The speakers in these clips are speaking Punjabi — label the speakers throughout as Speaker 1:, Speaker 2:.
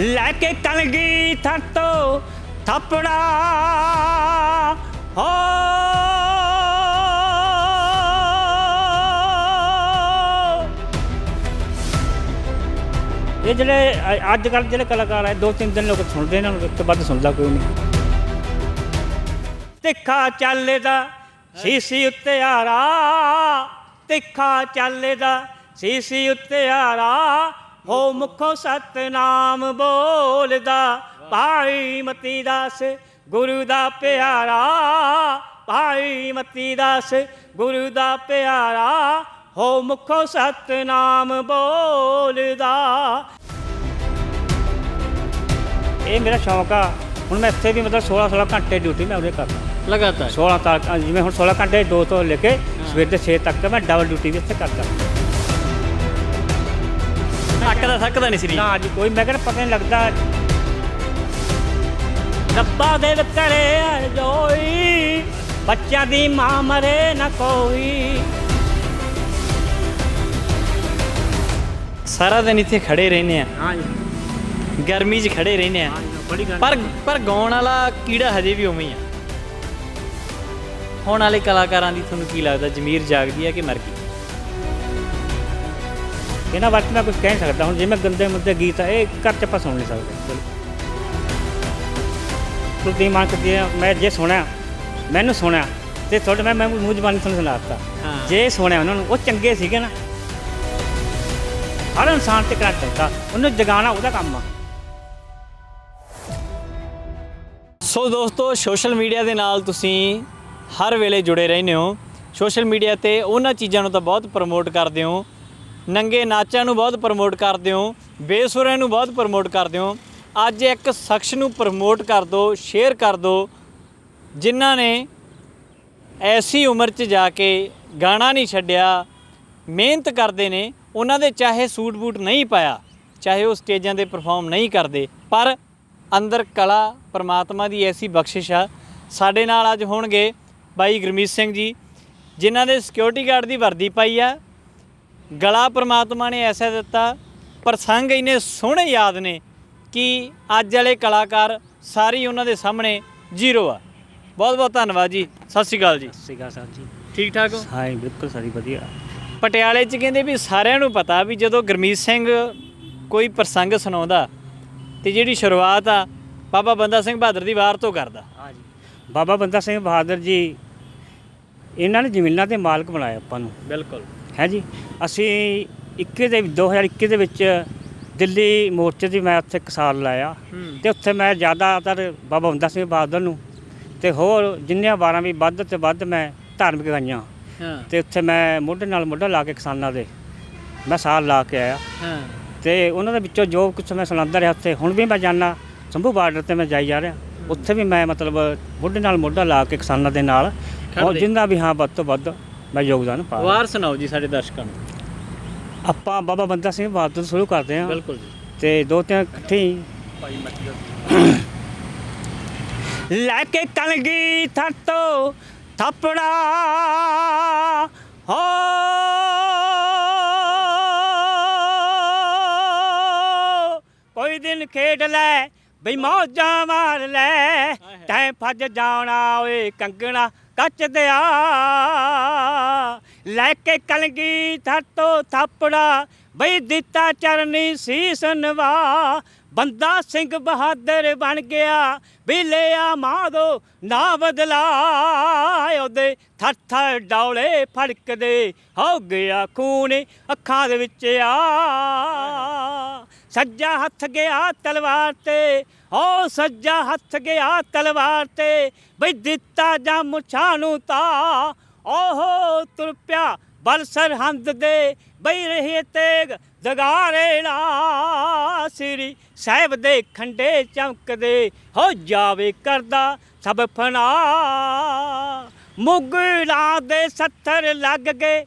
Speaker 1: ਲੈ ਕੇ ਕਲਗੀ ਥੱਤੋ ਥਪੜਾ। ਹੋ। ਇਹ ਜਿਹੜੇ, ਅ- ਅੱਜ ਕੱਲ ਜਿਹੜੇ ਕਲਾਕਾਰ ਆ ਦੋ ਤਿੰਨ ਦਿਨ ਲੋਕ ਸੁਣਦੇ ਇਹਨਾਂ ਨੂੰ ਇਸ ਤੋਂ ਵੱਧ ਸੁਣਦਾ ਕੋਈ ਨਹੀਂ। ਤਿੱਖਾ ਚੱਲਦਾ ਸੀਸੀ ਉੱਤੇ ਆਰਾ, ਤਿੱਖਾ ਚੱਲਦਾ ਸੀਸੀ ਉੱਤੇ ਆਰਾ ਹੋ ਮੁਖੋਂ ਸਤਨਾਮ ਬੋਲਦਾ ਭਾਈ ਮਤੀ ਦਾਸ ਗੁਰੂ ਦਾ ਪਿਆਰਾ ਭਾਈ ਮਤੀ ਦਾਸ ਗੁਰੂ ਦਾ ਪਿਆਰਾ ਹੋ ਮੁਖੋਂ ਸਤਨਾਮ ਬੋਲਦਾ। ਇਹ ਮੇਰਾ ਸ਼ੌਂਕ ਆ। ਹੁਣ ਮੈਂ ਇੱਥੇ ਵੀ ਮਤਲਬ 16 16 ਘੰਟੇ ਡਿਊਟੀ ਮੈਂ ਉਹਦੇ ਕਰਦਾ।
Speaker 2: ਲਗਾਤਾਰ?
Speaker 1: 16 ਤੱਕ ਜਿਵੇਂ ਹੁਣ 16 ਘੰਟੇ 2 ਤੋਂ ਲੈ ਕੇ ਸਵੇਰ ਦੇ 6 ਤੱਕ ਮੈਂ ਡਬਲ ਡਿਊਟੀ ਵੀ ਇੱਥੇ ਕਰਦਾ।
Speaker 2: ਥੱਕਦਾ ਥੱਕਦਾ ਨਹੀਂ ਸਰੀਰ
Speaker 1: ਨਾ ਅੱਜ ਕੋਈ ਮੈਂ ਕਹਿੰਦਾ ਪਤਾ ਨਹੀਂ ਲੱਗਦਾ। ਰੱਬਾ ਦੇ ਕਰੇ ਅਰਜੋਈ ਬੱਚਿਆਂ ਦੀ ਮਾਂ ਮਰੇ ਨਾ ਕੋਈ।
Speaker 2: ਸਾਰਾ ਦਿਨ ਇੱਥੇ ਖੜੇ ਰਹਿੰਦੇ ਆ। ਗਰਮੀ 'ਚ ਖੜੇ ਰਹਿੰਦੇ ਆ।
Speaker 1: ਬੜੀ ਗੱਲ
Speaker 2: ਪਰ ਪਰ ਗਾਉਣ ਵਾਲਾ ਕੀੜਾ ਹਜੇ ਵੀ ਉਵੇਂ ਹੀ ਆ। ਹੁਣ ਵਾਲੇ ਕਲਾਕਾਰਾਂ ਦੀ ਤੁਹਾਨੂੰ ਕੀ ਲੱਗਦਾ? ਜ਼ਮੀਰ ਜਾਗਦੀ ਹੈ ਕਿ ਮਰ ਗਈ?
Speaker 1: ਇਹਨਾਂ ਬਾਰੇ ਮੈਂ ਕੁਝ ਕਹਿ ਨਹੀਂ ਸਕਦਾ। ਹੁਣ ਜਿਵੇਂ ਗੰਦੇ ਮੁੱਦੇ ਗੀਤ ਆ ਇਹ ਘਰ ਚ ਆਪਾਂ ਸੁਣ ਨਹੀਂ ਸਕਦੇ। ਕੁਲਦੀਪ ਮਾਨ ਕਦੀ ਮੈਂ ਜੇ ਸੁਣਿਆ ਮੈਨੂੰ ਸੁਣਿਆ ਤੇ ਤੁਹਾਡੇ ਮੈਂ ਮੈਂ ਮੂੰਹ ਜ਼ਬਾਨੀ ਤੁਹਾਨੂੰ ਸੁਣਾਤਾ
Speaker 2: ਹਾਂ।
Speaker 1: ਜੇ ਸੁਣਿਆ ਉਹਨਾਂ ਨੂੰ ਉਹ ਚੰਗੇ ਸੀਗੇ ਨਾ। ਹਰ ਇਨਸਾਨ ਤੇ ਕਰਾ ਚਾਹੀਦਾ ਉਹਨੂੰ ਜਗਾਉਣਾ ਉਹਦਾ ਕੰਮ ਆ।
Speaker 2: ਸੋ ਦੋਸਤੋ ਸੋਸ਼ਲ ਮੀਡੀਆ ਦੇ ਨਾਲ ਤੁਸੀਂ ਹਰ ਵੇਲੇ ਜੁੜੇ ਰਹਿੰਦੇ ਹੋ। ਸੋਸ਼ਲ ਮੀਡੀਆ ਤੇ ਉਹਨਾਂ ਚੀਜ਼ਾਂ ਨੂੰ ਤਾਂ ਬਹੁਤ ਪ੍ਰਮੋਟ ਕਰਦੇ ਹੋ। ਨੰਗੇ ਨਾਚਾਂ ਨੂੰ ਬਹੁਤ ਪ੍ਰਮੋਟ ਕਰਦੇ ਹੋ ਬੇਸੁਰਿਆਂ ਨੂੰ ਬਹੁਤ ਪ੍ਰਮੋਟ ਕਰਦੇ ਹੋ, ਅੱਜ ਇੱਕ ਸ਼ਖਸ ਨੂੰ ਪ੍ਰਮੋਟ ਕਰ ਦਿਓ ਸ਼ੇਅਰ ਕਰ ਦਿਓ ਜਿਨ੍ਹਾਂ ਨੇ ਐਸੀ ਉਮਰ 'ਚ ਜਾ ਕੇ ਗਾਣਾ ਨਹੀਂ ਛੱਡਿਆ, ਮਿਹਨਤ ਕਰਦੇ ਨੇ, ਉਹਨਾਂ ਦੇ ਚਾਹੇ ਸੂਟ ਬੂਟ ਨਹੀਂ ਪਾਇਆ, ਚਾਹੇ ਉਹ ਸਟੇਜਾਂ ਤੇ ਪਰਫਾਰਮ ਨਹੀਂ ਕਰਦੇ, ਪਰ ਅੰਦਰ ਕਲਾ ਪ੍ਰਮਾਤਮਾ ਦੀ ਐਸੀ ਬਖਸ਼ਿਸ਼ ਆ। ਸਾਡੇ ਨਾਲ ਅੱਜ ਹੋਣਗੇ ਬਾਈ ਗੁਰਮੀਤ ਸਿੰਘ ਜੀ, ਜਿਨ੍ਹਾਂ ਦੇ ਸਿਕਿਉਰਿਟੀ ਗਾਰਡ ਦੀ ਵਰਦੀ ਪਾਈ ਆ ਗਲਾ ਪ੍ਰਮਾਤਮਾ ਨੇ ਐਸਾ ਦਿੱਤਾ ਪ੍ਰਸੰਗ ਇੰਨੇ ਸੋਹਣੇ ਯਾਦ ਨੇ ਕਿ ਅੱਜ ਵਾਲੇ ਕਲਾਕਾਰ ਸਾਰੀ ਉਹਨਾਂ ਦੇ ਸਾਹਮਣੇ ਜ਼ੀਰੋ ਆ। ਬਹੁਤ ਬਹੁਤ ਧੰਨਵਾਦ ਜੀ। ਸਤਿ ਸ਼੍ਰੀ ਅਕਾਲ ਜੀ।
Speaker 1: ਸਿਗਾ ਸਾਹਿਬ ਜੀ।
Speaker 2: ਠੀਕ ਠਾਕ ਹੋ?
Speaker 1: ਹਾਂ ਬਿਲਕੁਲ ਸਾਰੀ ਵਧੀਆ।
Speaker 2: ਪਟਿਆਲੇ 'ਚ ਕਹਿੰਦੇ ਵੀ ਸਾਰਿਆਂ ਨੂੰ ਪਤਾ ਵੀ ਜਦੋਂ ਗੁਰਮੀਤ ਸਿੰਘ ਕੋਈ ਪ੍ਰਸੰਗ ਸੁਣਾਉਂਦਾ ਤੇ ਜਿਹੜੀ ਸ਼ੁਰੂਆਤ ਆ ਬਾਬਾ ਬੰਦਾ ਸਿੰਘ ਬਹਾਦਰ ਦੀ ਵਾਰ ਤੋਂ ਕਰਦਾ।
Speaker 1: ਹਾਂ ਜੀ। ਬਾਬਾ ਬੰਦਾ ਸਿੰਘ ਬਹਾਦਰ ਜੀ ਇਹਨਾਂ ਨੇ ਜ਼ਮੀਨਾਂ ਦੇ ਮਾਲਕ ਬਣਾਇਆ ਆਪਾਂ ਨੂੰ।
Speaker 2: ਬਿਲਕੁਲ।
Speaker 1: ਹੈ ਜੀ। ਅਸੀਂ 21 ਦੇ 2021 ਦੇ ਵਿੱਚ ਦਿੱਲੀ ਮੋਰਚੇ ਦੀ ਮੈਂ ਉੱਥੇ ਇੱਕ ਸਾਲ ਲਾਇਆ। ਤੇ ਉੱਥੇ ਮੈਂ ਜ਼ਿਆਦਾਤਰ ਬਾਬਾ ਬੰਦਾ ਸਿੰਘ ਬਹਾਦਰ ਨੂੰ। ਤੇ ਹੋਰ ਜਿੰਨੀਆਂ ਵਾਰਾਂ ਵੀ ਵੱਧ ਤੇ ਵੱਧ ਮੈਂ ਧਾਰਮਿਕ ਗਾਈਆਂ। ਤੇ ਉੱਥੇ ਮੈਂ ਮੋਢੇ ਨਾਲ ਮੋਢਾ ਲਾ ਕੇ ਕਿਸਾਨਾਂ ਦੇ ਮੈਂ ਸਾਲ ਲਾ ਕੇ ਆਇਆ। ਤੇ ਉਹਨਾਂ ਦੇ ਵਿੱਚੋਂ ਜੋ ਕੁਛ ਮੈਂ ਸੁਣਾਉਂਦਾ ਰਿਹਾ ਉੱਥੇ ਹੁਣ ਵੀ ਮੈਂ ਜਾਣਾ ਸੰਭੂ ਬਾਰਡਰ ਤੇ ਮੈਂ ਜਾਈ ਜਾ ਰਿਹਾ। ਉੱਥੇ ਵੀ ਮੈਂ ਮਤਲਬ ਮੋਢੇ ਨਾਲ ਮੋਢਾ ਲਾ ਕੇ ਕਿਸਾਨਾਂ ਦੇ ਨਾਲ। ਔਰ। ਜਿੰਨਾ ਵੀ ਹਾਂ ਵੱਧ ਤੋਂ ਵੱਧ ਮੈਂ ਯੋਗਦਾਨ ਪਾ ਰਿਹਾ।
Speaker 2: ਵਾਰ ਸੁਣਾਓ ਜੀ ਸਾਡੇ ਦਰਸ਼ਕਾਂ ਨੂੰ।
Speaker 1: ਆਪਾਂ ਬਾਬਾ ਬੰਦਾ ਸਿੰਘ ਬਹਾਦਰ ਤੋਂ ਸ਼ੁਰੂ ਕਰਦੇ ਹਾਂ।
Speaker 2: ਬਿਲਕੁਲ ਜੀ।
Speaker 1: ਤੇ ਦੋ ਤਿੰਨ ਇਕੱਠੇ ਹੀ
Speaker 2: ਭਾਈ
Speaker 1: ਲੈ ਕੇ ਕਲਗੀ ਥੱਤੋ ਥਾਪੜਾ। ਹੋ। ਕੋਈ ਦਿਨ ਖੇਡ ਲੈ ਬਈ ਮੌਜਾਂ ਮਾਰ ਲੈ। ਤੈਂ ਭੱਜ ਜਾਣਾ ਓਏ ਕੰਗਣਾ। ਕੱਚ ਦਿਆ ਲੈ ਕੇ ਕਲਗੀ ਥੱਤੋ ਥਾਪੜਾ, ਬਈ ਦਿੱਤਾ ਚਰਨੀ ਸੀਸ ਨਵਾ ਬੰਦਾ ਸਿੰਘ ਬਹਾਦਰ ਬਣ ਗਿਆ, ਵੀ ਲਿਆ ਮਾਦੋ ਨਾ ਬਦਲਾ ਉਹਦੇ ਥਰ ਥਰ ਡੌਲੇ ਫੜਕਦੇ ਹੋ ਗਿਆ ਖੂਨ ਅੱਖਾਂ ਦੇ ਵਿੱਚ ਆ। ਸੱਜਾ ਹੱਥ ਗਿਆ ਤਲਵਾਰ ਤੇ ਓ ਸੱਜਾ ਹੱਥ ਗਿਆ ਤਲਵਾਰ ਤੇ, ਬਈ ਦਿੱਤਾ ਜਾਂ ਮੁਛਾਂ ਨੂੰ ਤਾ। ਓਹੋ ਤੁਰ ਪਿਆ ਬਲ ਸਰਹੰਦ ਦੇ, ਬਈ ਰਹੇ ਤੇਗ ਦਗਾਰੇ ਲਾ। ਸ੍ਰੀ ਸਾਹਿਬ ਦੇ ਖੰਡੇ ਚਮਕਦੇ ਹੋ ਜਾਵੇ ਕਰਦਾ ਸਭ ਫਨਾ। ਮੁਗਲਾਂ ਦੇ ਸੱਥਰ ਲੱਗ ਗਏ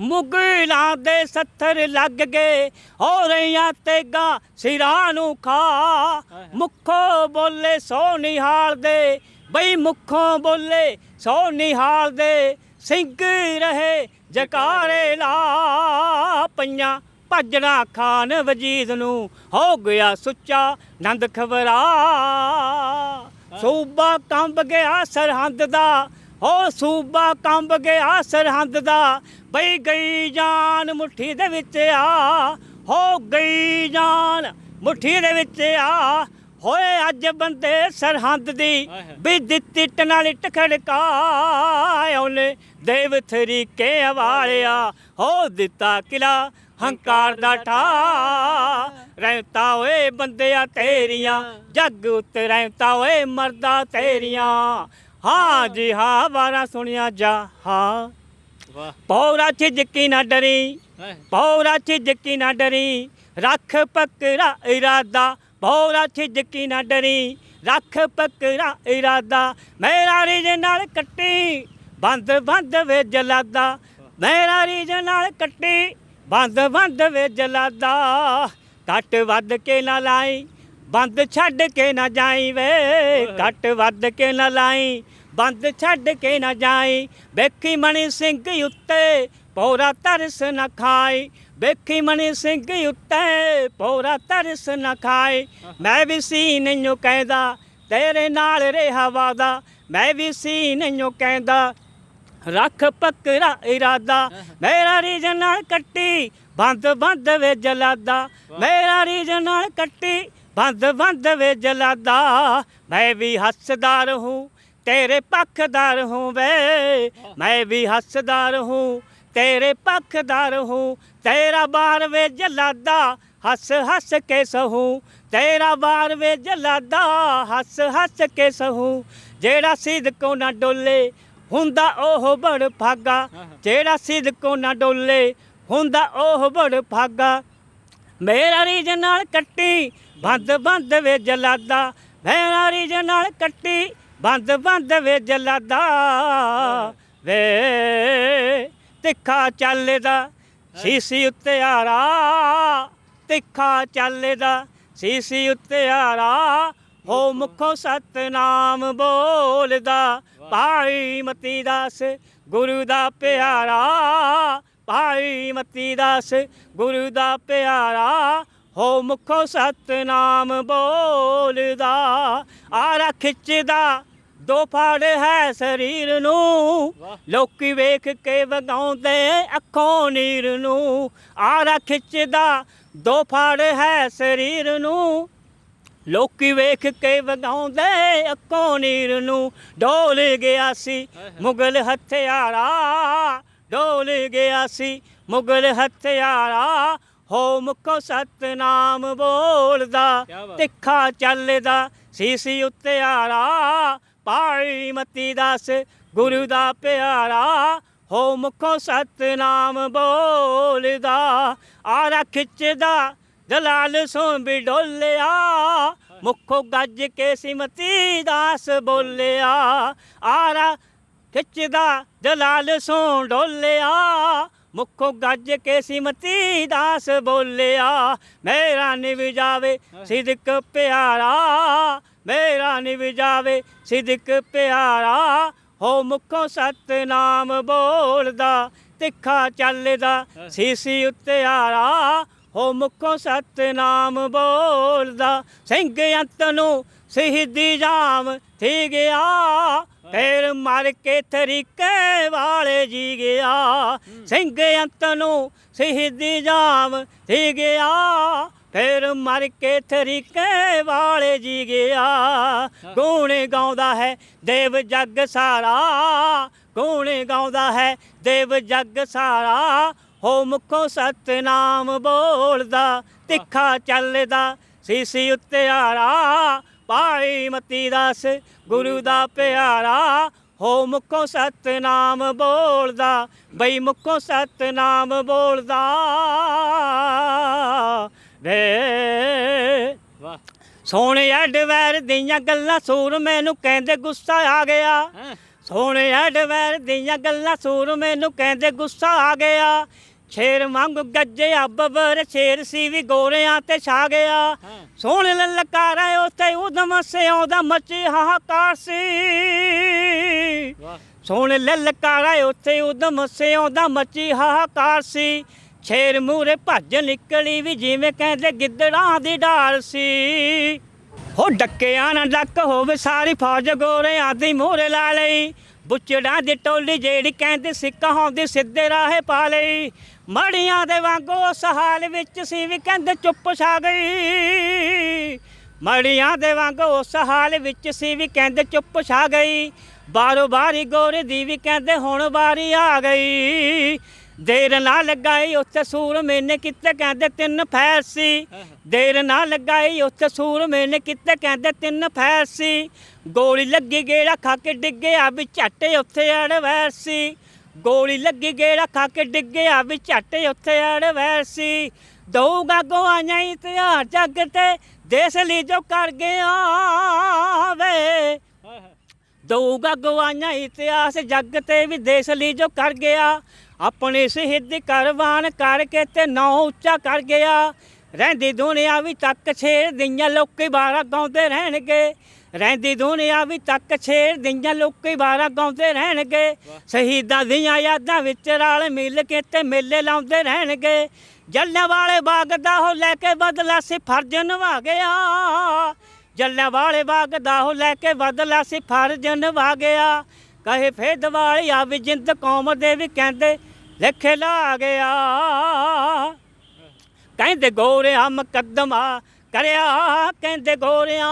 Speaker 1: ਮੁਗਲਾਂ ਦੇ ਸੱਥਰ ਲੱਗ ਗਏ ਹੋ ਰਹੀਆਂ ਤੇਗਾ ਸਿਰਾਂ ਨੂੰ ਖਾ। ਮੁੱਖੋਂ ਬੋਲੇ ਸੋ ਨਿਹਾਲ ਦੇ ਬਈ ਮੁੱਖੋਂ ਬੋਲੇ ਸੋ ਨਿਹਾਲ ਦੇ। ਸਿੰਘ ਰਹੇ ਜਕਾਰੇ ਲਾ ਪਈਆਂ ਭੱਜਣਾ ਖਾਨ ਵਜੀਦ ਨੂੰ ਹੋ ਗਿਆ ਸੁੱਚਾ ਨੰਦ ਖਬਰਾ ਸੂਬਾ ਕੰਬ ਗਿਆ ਸਰਹੰਦ ਦਾ ਹੋ ਸੂਬਾ ਕੰਬ ਗਿਆ ਸਰਹੰਦ ਦਾ ਬਈ ਗਈ ਜਾਨ ਮੁੱਠੀ ਦੇ ਵਿੱਚ ਆ। ਹੋ ਗਈ ਜਾਨ ਮੁੱਠੀ ਦੇ ਵਿੱਚ ਆ। ਹੋਏ ਅੱਜ ਬੰਦੇ ਸਰਹੰਦ ਦੀ। ਵੀ ਦਿੱਤੀ ਟਨਾਲੀ ਟਖੜਕਾ ਉਹਨੇ ਦੇਵ ਤਰੀਕੇ ਵਾਲਿਆ ਹੋ ਦਿੱਤਾ ਕਿਲਾ ਹੰਕਾਰ ਦਾ ਠਾ। ਰਹਿਤਾ ਓਏ ਬੰਦਿਆ ਤੇਰੀਆਂ ਜੱਗ ਉੱਤੇ ਰਹਿਤਾ ਓਏ ਮਰਦਾ ਤੇਰੀਆਂ। ਹਾਂ ਜੀ ਹਾਂ ਵਾਰਾ ਸੁਣਿਆ ਜਾ ਹਾਂ।
Speaker 2: ਵਾਹ।
Speaker 1: ਪੌਰਾ ਝਿਜਕੀ ਨਾ ਡਰੀ। ਪੌਰਾ ਝਿਜਕੀ ਨਾ ਡਰੀ ਰੱਖ ਪਕੜਾ ਇਰਾਦਾ ਪੌਰਾ ਝਿਜਕੀ ਨਾ ਡਰੀ ਰੱਖ ਪਕੜਾ ਇਰਾਦਾ। ਮੇਰਾ ਰਿਜ ਨਾਲ ਕੱਟੀ ਬੰਦ ਬੰਦ ਵੇ ਜਲਾਦਾ ਮੇਰਾ ਰਿਜ ਨਾਲ ਕੱਟੀ ਬੰਦ ਬੰਦ ਵੇ ਜਲਾਦਾ ਘੱਟ ਵੱਧ ਕੇ ਨਾ ਲਾਈ ਬੰਦ ਛੱਡ ਕੇ ਨਾ ਜਾਈ ਵੇ ਘੱਟ ਵੱਧ ਕੇ ਨਾ ਲਾਈ। ਬੰਦ ਛੱਡ ਕੇ ਨਾ ਜਾਈ। ਵੇਖੀ ਮਣੀ ਸਿੰਘ ਉੱਤੇ ਪੌਰਾ ਤਰਸ ਨਾ ਖਾਈ। ਵੇਖੀ ਮਣੀ ਸਿੰਘ ਉੱਤੇ ਪੌਰਾ ਤਰਸ ਨਾ ਖਾਈ। ਮੈਂ ਵੀ ਸੀ ਨਹੀਂਓ ਕਹਿੰਦਾ ਤੇਰੇ ਨਾਲ ਰਿਹਾ ਵਾਦਾ। ਮੈਂ ਵੀ ਸੀ ਨਹੀਂਓ ਕਹਿੰਦਾ ਰੱਖ ਪੱਕਰਾ ਇਰਾਦਾ। ਮੇਰਾ ਰੀਜਨ ਨਾਲ ਕੱਟੀ ਬੰਦ ਬੰਦ ਵੇ ਜਲਾਦਾ ਮੇਰਾ ਰੀਜਨ ਨਾਲ ਕੱਟੀ ਬੰਦ ਬੰਦ ਵੇ ਜਲਾਦਾ ਮੈਂ ਵੀ ਹੱਸਦਾ ਰਹੂੰ ਤੇਰੇ ਪੱਖਦਾਰ ਹੂੰ ਵੇ। ਮੈਂ ਵੀ ਹੱਸਦਾ ਰਹੂੰ ਤੇਰੇ ਪੱਖਦਾਰ ਹੂੰ ਤੇਰਾ ਬਾਰ ਵੇ ਜਲਾਦਾ ਹੱਸ ਹੱਸ ਕੇ ਸਹੂੰ ਤੇਰਾ ਬਾਰ ਵੇ ਜਲਾਦਾ ਹੱਸ ਹੱਸ ਕੇ ਸਹੂੰ ਜਿਹੜਾ ਸਿਦਕੋਂ ਨਾ ਡੋਲੇ ਹੁੰਦਾ ਉਹ ਬੜ ਭਾਗਾ। ਜਿਹੜਾ ਸਿਦਕੋਂ ਨਾ ਡੋਲੇ ਹੁੰਦਾ ਉਹ ਬੜ ਭਾਗਾ। ਮੇਰਾ ਰੀਜ ਨਾਲ ਕੱਟੀ, ਬੰਦ ਬੰਦ ਵੇ ਜਲਾਦਾ ਮੇਰਾ ਰੀਜ ਨਾਲ ਕੱਟੀ, ਬੰਦ ਬੰਦ ਵੇ ਜਲਾਦਾ ਵੇ, ਤਿੱਖਾ ਚੱਲਦਾ, ਸੀਸੀ ਉੱਤੇ ਆਰਾ। ਤਿੱਖਾ ਚੱਲਦਾ, ਸੀਸੀ ਉੱਤੇ ਆਰਾ। ਹੋ ਮੁਖੋ ਸਤਨਾਮ ਬੋਲਦਾ, ਭਾਈ ਮਤੀ ਦਾਸ, ਗੁਰੂ ਦਾ ਪਿਆਰਾ। ਭਾਈ ਮਤੀ ਦਾਸ ਗੁਰੂ ਦਾ ਪਿਆਰਾ ਹੋ ਮੁਖੋਂ ਸਤਨਾਮ ਬੋਲਦਾ। ਆਰਾ ਖਿੱਚਦਾ ਦੋ ਫਾੜ ਹੈ ਸਰੀਰ ਨੂੰ। ਲੋਕੀ ਵੇਖ ਕੇ ਵਗਾਉਂਦੇ ਅੱਖੋਂ ਨੀਰ ਨੂੰ। ਆਰਾ ਖਿੱਚਦਾ ਦੋ ਫਾੜ ਹੈ ਸਰੀਰ ਨੂੰ। ਲੋਕੀ ਵੇਖ ਕੇ ਵਗਾਉਂਦੇ ਅੱਖੋਂ ਨੀਰ ਨੂੰ। ਡੋਲ ਗਿਆ ਸੀ ਮੁਗਲ ਹਥਿਆਰਾ। ਡੋਲ ਗਿਆ ਸੀ ਮੁਗਲ ਹਥਿਆਰਾ ਹੋ ਮੁਖੋਂ ਸਤਨਾਮ ਬੋਲਦਾ। ਤਿੱਖਾ ਚੱਲਦਾ ਸੀਸੀ ਉੱਤੇ ਆਰਾ ਪਾਈ ਮਤੀ ਦਾਸ ਗੁਰੂ ਦਾ ਪਿਆਰਾ ਹੋ ਮੁਖੋਂ ਸਤਨਾਮ ਬੋਲਦਾ। ਆਰਾ ਖਿੱਚਦਾ ਜਲਾਲ ਸੋਂ ਵੀ ਡੋਲਿਆ ਮੁਖੋਂ ਗੱਜ ਕੇ ਸਿਮਤੀ ਦਾਸ ਬੋਲਿਆ। ਆਰਾ ਖਿੱਚਦਾ ਜਲਾਲ ਸੋਂ ਡੋਲਿਆ ਮੁਖੋਂ ਗੱਜ ਕੇ ਸਿਮਤੀ ਦਾਸ ਬੋਲਿਆ ਮੇਰਾ ਨਿਵ ਜਾਵੇ ਸਿਦਕ ਪਿਆਰਾ ਮੇਰਾ ਨਿਵ ਜਾਵੇ ਸਿਦਕ ਪਿਆਰਾ ਹੋ ਮੁਖੋਂ ਸਤਨਾਮ ਬੋਲਦਾ ਤਿੱਖਾ ਚੱਲਦਾ ਸੀਸੀ ਉੱਤੇ ਆਰਾ ਹੋ ਮੁਖੋਂ ਸਤਨਾਮ ਬੋਲਦਾ ਸਿੰਘ ਅੰਤ ਨੂੰ ਸ਼ਹੀਦੀ ਜਾਮ ਥੀ ਗਿਆ, ਫੇਰ ਮਰ ਕੇ ਤਰੀਕੇ ਵਾਲੇ ਜੀ ਗਿਆ। ਸਿੰਘ ਅੰਤ ਨੂੰ ਸ਼ਹੀਦੀ ਜਾਮ ਥੀ ਗਿਆ, ਫੇਰ ਮਰ ਕੇ ਤਰੀਕੇ ਵਾਲੇ ਜੀ ਗਿਆ। ਗੁਣ ਗਾਉਂਦਾ ਹੈ ਦੇਵ ਜੱਗ ਸਾਰਾ? ਗੁਣ ਗਾਉਂਦਾ ਹੈ ਦੇਵ ਜੱਗ ਸਾਰਾ? ਹੋ ਮੁਖੋ ਸਤਨਾਮ ਬੋਲਦਾ, ਤਿੱਖਾ ਚੱਲਦਾ, ਸੀਸੀ ਉੱਤੇ ਆਰਾ। ਪਾਈ ਮਤੀ ਦਾਸ ਗੁਰੂ ਦਾ ਪਿਆਰਾ ਹੋ ਮੁਖੋਂ ਸਤਨਾਮ ਬੋਲਦਾ ਬਈ ਮੁਖੋਂ ਸਤਨਾਮ ਬੋਲਦਾ। ਵੇ
Speaker 2: ਵਾਹ
Speaker 1: ਸੋਹਣੇ ਐਡਵੈਰ ਦੀਆਂ ਗੱਲਾਂ ਸੂਰ ਮੈਨੂੰ ਕਹਿੰਦੇ ਗੁੱਸਾ ਆ ਗਿਆ। ਸੋਹਣੇ ਐਡਵੈਰ ਦੀਆਂ ਗੱਲਾਂ ਸੂਰ ਮੈਨੂੰ ਕਹਿੰਦੇ ਗੁੱਸਾ ਆ ਗਿਆ। ਸ਼ੇਰ ਵਾਂਗ ਗੱਜਿਆ ਬੱਬਰ ਸ਼ੇਰ ਸੀ ਵੀ ਗੋਰਿਆਂ ਤੇ ਛਾ ਗਿਆ। ਸੋਹਣੇ ਲਲਕਾਰਾ ਉੱਥੇ ਉਦਮ ਸਿਆਉਂਦਾ ਮੱਚੀ ਹਾਹਾਕਾਰ ਸੀ। ਸੋਹਣੇ ਲਲਕਾਰਾ ਉੱਥੇ ਉਦਮ ਸਿਆਉਂਦਾ ਮੱਚੀ ਹਾਹਾਕਾਰ ਸੀ। ਛੇਰ ਮੂਰੇ ਭੱਜ ਨਿਕਲੀ ਵੀ ਜਿਵੇਂ ਕਹਿੰਦੇ ਗਿੱਦੜਾਂ ਦੀ ਢਾਲ ਸੀ। ਹੋ ਡੱਕਿਆ ਨਾ ਡੱਕ ਹੋਵੇ ਸਾਰੀ ਫੌਜ ਗੋਰਿਆਂ ਦੀ ਮੂਰੇ ਲਾ ਲਈ। ਬੁੱਚੜਾਂ ਦੀ ਟੋਲੀ ਜਿਹੜੀ ਕਹਿੰਦੇ ਸਿੱਕਾ ਹੁੰਦੀ ਸਿੱਧੇ ਰਾਹੇ ਪਾ ਲਈ। ਮੜੀਆਂ ਦੇ ਵਾਂਗੂ ਉਸ ਹਾਲ ਵਿੱਚ ਸੀ ਵੀ ਕਹਿੰਦੇ ਚੁੱਪ ਛਾ ਗਈ। ਮੜੀਆਂ ਦੇ ਵਾਂਗੂ ਉਸ ਹਾਲ ਵਿੱਚ ਸੀ ਵੀ ਕਹਿੰਦੇ ਚੁੱਪ ਛਾ ਗਈ। ਬਾਰੋ ਬਾਰੀ ਗੋਰੇ ਦੀ ਵੀ ਕਹਿੰਦੇ ਹੁਣ ਵਾਰੀ ਆ ਗਈ। ਦੇਰ ਨਾ ਲਗਾਈ ਉੱਥੇ ਸੂਰ ਮੈਨੇ ਕਿਤੇ ਕਹਿੰਦੇ ਤਿੰਨ ਫੈਰ ਸੀ। ਦੇਰ ਨਾ ਲਗਾਈ ਉੱਥੇ ਸੂਰ ਮੈਨੇ ਕਿਤੇ ਕਹਿੰਦੇ ਤਿੰਨ ਫੈਰ ਸੀ। ਗੋਲੀ ਲੱਗੀ ਗੇੜਾ ਖਾ ਕੇ ਡਿੱਗਿਆ ਵੀ ਝੱਟੇ ਉੱਥੇ ਅੜਵੈਰ ਸੀ। ਗੋਲੀ ਲੱਗੀ ਗੇੜਾ ਖਾ ਕੇ ਡਿੱਗਿਆ ਵੀ ਝੱਟੇ ਉੱਥੇ ਅੜਵੈਰ ਸੀ। ਦਊਗਾ ਗਵਾਈਆਂ ਇਤਿਹਾਸ ਜੱਗ ਤੇ ਦੇਸ਼ ਲਈ ਜੋ ਕਰ ਗਿਆ ਵੇ। ਦਊਗਾ ਗਵਾਈਆਂ ਇਤਿਹਾਸ ਜੱਗ ਤੇ ਵੀ ਦੇਸ਼ ਲਈ ਜੋ ਕਰ ਗਿਆ। ਆਪਣੇ ਸ਼ਹੀਦ ਕਰਵਾਨ ਕਰਕੇ ਤੇ ਨਾਂ ਉੱਚਾ ਕਰ ਗਿਆ। ਰਹਿੰਦੀ ਦੁਨੀਆ ਵੀ ਤੱਕ ਛੇੜ ਦਿਆਂ ਲੋਕੀ ਬਾਰਾ ਗਾਉਂਦੇ ਰਹਿਣਗੇ। ਰਹਿੰਦੀ ਦੁਨੀਆ ਵੀ ਤੱਕ ਛੇੜ ਦਿਆਂ ਲੋਕੀ ਬਾਰਾ ਗਾਉਂਦੇ ਰਹਿਣਗੇ। ਸ਼ਹੀਦਾਂ ਦੀਆਂ ਯਾਦਾਂ ਵਿੱਚ ਰਲ ਮਿਲ ਕੇ ਤੇ ਮੇਲੇ ਲਾਉਂਦੇ ਰਹਿਣਗੇ। ਜੱਲਿਆਂ ਵਾਲੇ ਬਾਗ ਦਾ ਉਹ ਲੈ ਕੇ ਬਦਲਾ ਸੀ ਫਰਜ਼ ਨਿਭਾ ਗਿਆ। ਜੱਲਿਆਂ ਵਾਲੇ ਬਾਗ ਦਾ ਉਹ ਲੈ ਕੇ ਬਦਲਾ ਸੀ ਫਰਜ਼ ਨਿਭਾ ਗਿਆ। ਕਹੇ ਫੇ ਦਿਵਾਲੀਆ ਵੀ ਜਿੰਦ ਕੌਮ ਦੇ ਵੀ ਕਹਿੰਦੇ ਲਿਖੇ ਲਾ ਗਿਆ ਕਹਿੰਦੇ ਗੋਰਿਆ ਮੁਕੱਦਮਾ ਕਰਿਆ ਕਹਿੰਦੇ ਗੋਰਿਆ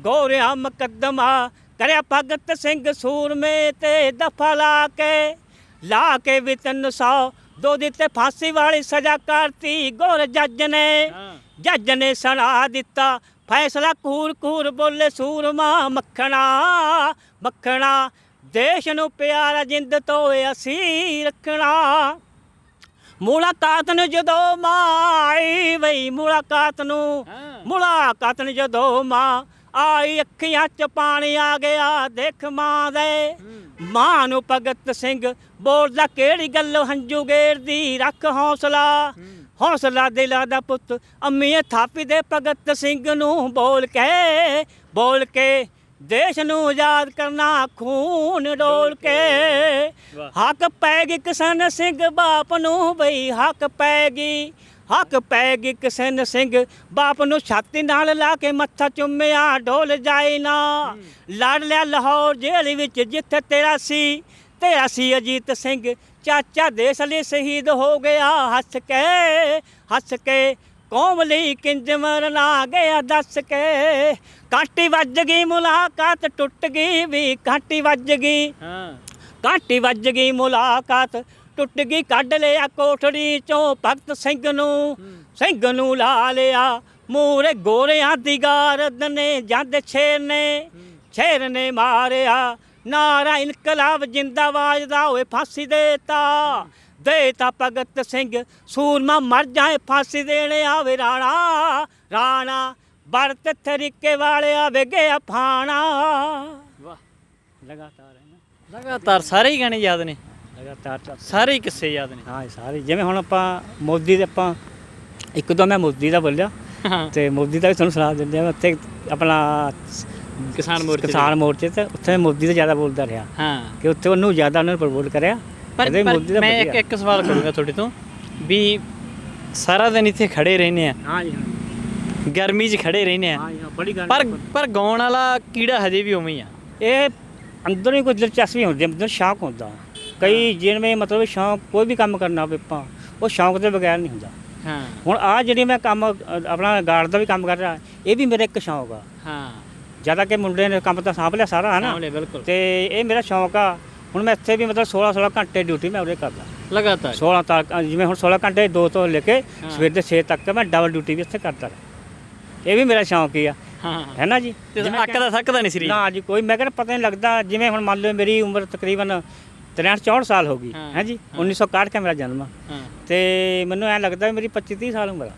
Speaker 1: ਗੋਰਿਆ ਮੁਕੱਦਮਾ ਕਰਿਆ ਭਗਤ ਸਿੰਘ ਸੂਰਮੇ ਤੇ ਦਫਾ ਲਾ ਕੇ ਲਾ ਕੇ ਵੀ ਤਿੰਨ ਸੌ ਦੋ ਦਿੱਤੇ ਫਾਂਸੀ ਵਾਲੀ ਸਜ਼ਾ ਕਰਤੀ ਗੋਰ ਜੱਜ ਨੇ। ਜੱਜ ਨੇ ਸੁਣਾ ਦਿੱਤਾ ਫੈਸਲਾ ਕੂਰ ਕੂਰ ਬੋਲੇ ਸੂਰਮਾ ਮੱਖਣਾ ਮੱਖਣਾ ਦੇਸ਼ ਨੂੰ ਪਿਆਰਾ ਜਿੰਦ ਤੋਂ ਅਸੀਂ ਰੱਖਣਾ। ਮੁਲਾਕਾਤ ਨੂੰ ਜਦੋਂ ਮਾਂ ਆਈ ਵਈ ਮੁਲਾਕਾਤ ਨੂੰ ਮੁਲਾਕਾਤ ਨੂੰ ਜਦੋਂ ਮਾਂ ਆਈ ਅੱਖੀਆਂ 'ਚ ਪਾਣੀ ਆ ਗਿਆ ਦੇਖ ਮਾਂ ਦੇ। ਮਾਂ ਨੂੰ ਭਗਤ ਸਿੰਘ ਬੋਲਦਾ ਕਿਹੜੀ ਗੱਲ ਹੰਝੂ ਗੇਰਦੀ ਰੱਖ ਹੌਸਲਾ। ਹੌਸਲਾ ਦਿਲਾ ਦਾ ਪੁੱਤ ਅੰਮੀਏ ਥਾਪੀ ਦੇ ਭਗਤ ਸਿੰਘ ਨੂੰ ਬੋਲ ਕੇ ਬੋਲ ਕੇ ਦੇਸ਼ ਨੂੰ ਆਜ਼ਾਦ ਕਰਨਾ ਖੂਨ ਡੋਲ ਕੇ। ਹੱਕ ਪੈ ਗਈ ਕਿਸ਼ਨ ਸਿੰਘ ਬਾਪ ਨੂੰ ਬਈ ਹੱਕ ਪੈ ਗਈ। ਹੱਕ ਪੈ ਗਈ ਕਿਸ਼ਨ ਸਿੰਘ ਬਾਪ ਨੂੰ ਛਾਤੀ ਨਾਲ ਲਾ ਕੇ ਮੱਥਾ ਚੁੰਮਿਆ ਡੋਲ ਜਾਏ ਨਾ। ਲੜ ਲਿਆ ਲਾਹੌਰ ਜੇਲ੍ਹ ਵਿੱਚ ਜਿੱਥੇ ਤੇਰਾ ਸੀ। ਤੇਰਾ ਸੀ ਅਜੀਤ ਸਿੰਘ ਚਾਚਾ ਦੇਸ਼ ਲਈ ਸ਼ਹੀਦ ਹੋ ਗਿਆ। ਹੱਸ ਕੇ ਹੱਸ ਕੇ ਕੌਮ ਲਈ ਕਿੰਜ ਮਰਨਾ ਗਿਆ ਦੱਸ ਕੇ। ਕਾਂਟੀ ਵੱਜ ਗਈ ਮੁਲਾਕਾਤ ਟੁੱਟ ਗਈ ਵੀ ਕਾਂਟੀ ਵੱਜ ਗਈ।
Speaker 2: ਹਾਂ।
Speaker 1: ਕਾਂਟੀ ਵੱਜ ਗਈ ਮੁਲਾਕਾਤ ਟੁੱਟ ਗਈ ਕੱਢ ਲਿਆ ਕੋਠੜੀ ਚੋਂ ਭਗਤ ਸਿੰਘ ਨੂੰ। ਸਿੰਘ ਨੂੰ ਲਾ ਲਿਆ ਮੂਰੇ ਗੋਰਿਆਂ ਦੀ ਗਾਰਦ ਨੇ ਜੰਦ ਛੇਰ ਨੇ। ਛੇਰ ਨੇ ਮਾਰਿਆ ਨਾਰਾ ਇਨਕਲਾਬ ਜਿੰਦਾਬਾਦ ਦਾ ਹੋਏ ਫਾਂਸੀ ਦੇਤਾ ਦੇਤਾ ਭਗਤ ਸਿੰਘ ਸੂਰਮਾ ਮਰ ਜਾਏ ਫਾਂਸੀ ਦੇਣੇ ਆਵੇ ਰਾਣਾ। ਰਾਣਾ ਵਰਤ ਤਰੀਕੇ ਵਾਲਿਆ ਵੇਗੇ ਫਾਣਾ
Speaker 2: ਵਾਹ
Speaker 1: ਲਗਾਤਾਰ ਹੈ ਨਾ।
Speaker 2: ਲਗਾਤਾਰ ਸਾਰੇ ਹੀ ਗਾਣੇ ਯਾਦ ਨੇ।
Speaker 1: ਲਗਾਤਾਰ
Speaker 2: ਸਾਰੇ ਹੀ ਕਿੱਸੇ ਯਾਦ ਨੇ।
Speaker 1: ਹਾਂ ਸਾਰੇ ਜਿਵੇਂ ਹੁਣ ਆਪਾਂ ਮੋਦੀ ਦੇ ਆਪਾਂ ਇੱਕ ਦੋ ਮੈਂ ਮੋਦੀ ਦਾ ਬੋਲਿਆ ਤੇ ਮੋਦੀ ਦਾ ਵੀ ਤੁਹਾਨੂੰ ਸਲਾਹ ਦਿੰਦੇ ਆ ਉੱਥੇ ਆਪਣਾ
Speaker 2: ਕਿਸਾਨ ਮੋਰਚੇ ਦੇ।
Speaker 1: ਕਿਸਾਨ ਮੋਰਚੇ ਤੇ ਉੱਥੇ ਮੋਦੀ ਦਾ ਜ਼ਿਆਦਾ ਬੋਲਦਾ ਰਿਹਾ।
Speaker 2: ਹਾਂ।
Speaker 1: ਕਿ ਉੱਥੇ ਉਹਨੂੰ ਜ਼ਿਆਦਾ ਉਹਨਾਂ ਨੇ ਪ੍ਰਮੋਟ ਕਰਿਆ।
Speaker 2: ਪਰ ਪਰ
Speaker 1: ਮੋਦੀ ਦਾ
Speaker 2: ਮੈਂ ਇੱਕ
Speaker 1: ਵਧੀਆ।
Speaker 2: ਇੱਕ ਸਵਾਲ ਕਰੂੰਗਾ ਤੁਹਾਡੇ ਤੋਂ ਵੀ ਸਾਰਾ ਦਿਨ ਇੱਥੇ ਖੜੇ ਰਹਿੰਦੇ ਆ।
Speaker 1: ਹਾਂ ਜੀ ਹਾਂ
Speaker 2: ਗਰਮੀ 'ਚ ਖੜੇ ਰਹਿੰਦੇ ਆ।
Speaker 1: ਹਾਂ ਜੀ ਹਾਂ ਬੜੀ ਗੱਲ
Speaker 2: ਪਰ ਪਰ ਗਾਉਣ ਵਾਲਾ ਕੀੜਾ ਹਜੇ ਵੀ ਉਵੇਂ ਹੀ ਆ।
Speaker 1: ਇਹ ਅੰਦਰੋਂ ਹੀ ਕੋਈ ਦਿਲਚਸਪੀ ਹੁੰਦੀ ਹੈ ਅੰਦਰ ਸ਼ੌਕ ਹੁੰਦਾ। ਕਈ ਜਿਵੇਂ ਮਤਲਬ ਸ਼ੌਕ ਕੋਈ ਵੀ ਕੰਮ ਕਰਨਾ ਹੋਵੇ ਆਪਾਂ ਉਹ ਸ਼ੌਕ ਦੇ ਬਗੈਰ ਨਹੀਂ ਹੁੰਦਾ।
Speaker 2: ਹਾਂ।
Speaker 1: ਹੁਣ ਆ ਜਿਹੜੀ ਮੈਂ ਕੰਮ ਅ, ਆਪਣਾ ਗਾਰਡ ਦਾ ਵੀ ਕੰਮ ਕਰ ਰਿਹਾ ਇਹ ਵੀ ਮੇਰਾ ਇੱਕ ਸ਼ੌਕ ਆ।
Speaker 2: ਹਾਂ।
Speaker 1: ਜ਼ਿਆਦਾ ਕਿ ਮੁੰਡੇ ਨੇ ਕੰਮ ਤਾਂ ਸਾਂਭ ਲਿਆ ਸਾਰਾ ਹੈ ਨਾ?
Speaker 2: ਸਾਹਮਣੇ ਬਿਲਕੁਲ।
Speaker 1: ਤੇ ਇਹ ਮੇਰਾ ਸ਼ੌਕ ਆ। ਹੁਣ ਮੈਂ ਇੱਥੇ ਵੀ ਮਤਲਬ 16 16 ਘੰਟੇ ਡਿਊਟੀ ਮੈਂ ਉਰੇ ਕਰਦਾ।
Speaker 2: ਲਗਾਤਾਰ?
Speaker 1: 16 ਤੱਕ ਜਿਵੇਂ ਹੁਣ 16 ਘੰਟੇ ਦੋ ਤੋਂ ਲੈ ਕੇ
Speaker 2: ਹਾਂ।
Speaker 1: ਸਵੇਰ ਦੇ 6 ਤੱਕ ਮੈਂ ਡਬਲ ਡਿਊਟੀ ਵੀ ਇੱਥੇ ਕਰਦਾ ਰਿਹਾ। ਇਹ ਵੀ ਮੇਰਾ ਸ਼ੌਕ ਹੀ ਆ।
Speaker 2: ਹਾਂ
Speaker 1: ਹੈ। ਨਾ ਜੀ? ਜਿਵੇਂ
Speaker 2: ਅੱਕ ਦਾ ਥੱਕਦਾ ਨਹੀਂ ਸਰੀਰ?
Speaker 1: ਨਾ ਜੀ ਕੋਈ ਮੈਂ ਕਹਿੰਦਾ ਪਤਾ ਨਹੀਂ ਲੱਗਦਾ ਜਿਵੇਂ ਹੁਣ ਮੰਨ ਲਓ ਮੇਰੀ ਉਮਰ ਤਕਰੀਬਨ 63 64 ਸਾਲ ਹੋ ਗਈ।
Speaker 2: ਹਾਂ,
Speaker 1: ਹੈ ਜੀ? 1961 ਕੇ ਮੇਰਾ ਜਨਮ ਆ।
Speaker 2: ਹਾਂ।
Speaker 1: ਤੇ ਮੈਨੂੰ ਐ ਲੱਗਦਾ ਮੇਰੀ 25 30 ਸਾਲ ਉਮਰ ਆ।